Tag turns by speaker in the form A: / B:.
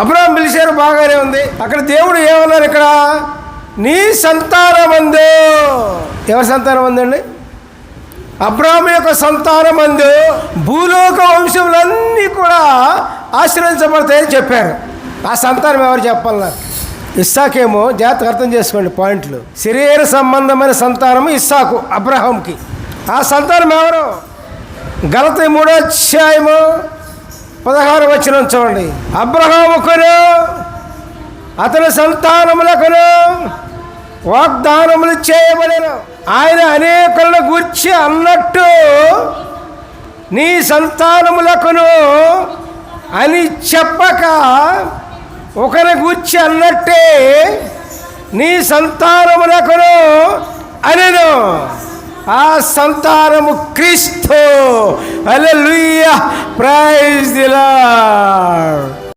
A: Abraham పిలిచారు బాగానే ఉంది. అక్కడ దేవుడు ఏమన్నారు ఇక్కడ? నీ సంతానమందు ఎవరి సంతానం ఉందండి అబ్రాహం యొక్క సంతానం అందు భూలోక వంశములన్నీ కూడా ఆశ్రయించబడతాయని చెప్పారు. ఆ సంతానం ఎవరు చెప్పాలన్నారు ఇస్సాకేమో జాతకు అర్థం చేసుకోండి పాయింట్లు. శరీర సంబంధమైన సంతానము ఇస్సాకు అబ్రహాంకి. ఆ సంతానం ఎవరు? గలత మూడో అధ్యాయము పదహారు వచ్చిన చూడండి. అబ్రహాముకును అతని సంతానములకును వాగ్దానములు చేయబడిన. ఆయన అనేకులను గూర్చి అన్నట్టు నీ సంతానములకును అని చెప్పక ఒకరి గూర్చి అన్నట్టే నీ సంతానములకును అనెను. ఆ సంతానము క్రీస్తు. అలెలుయ్య ప్రైజ్ దిలా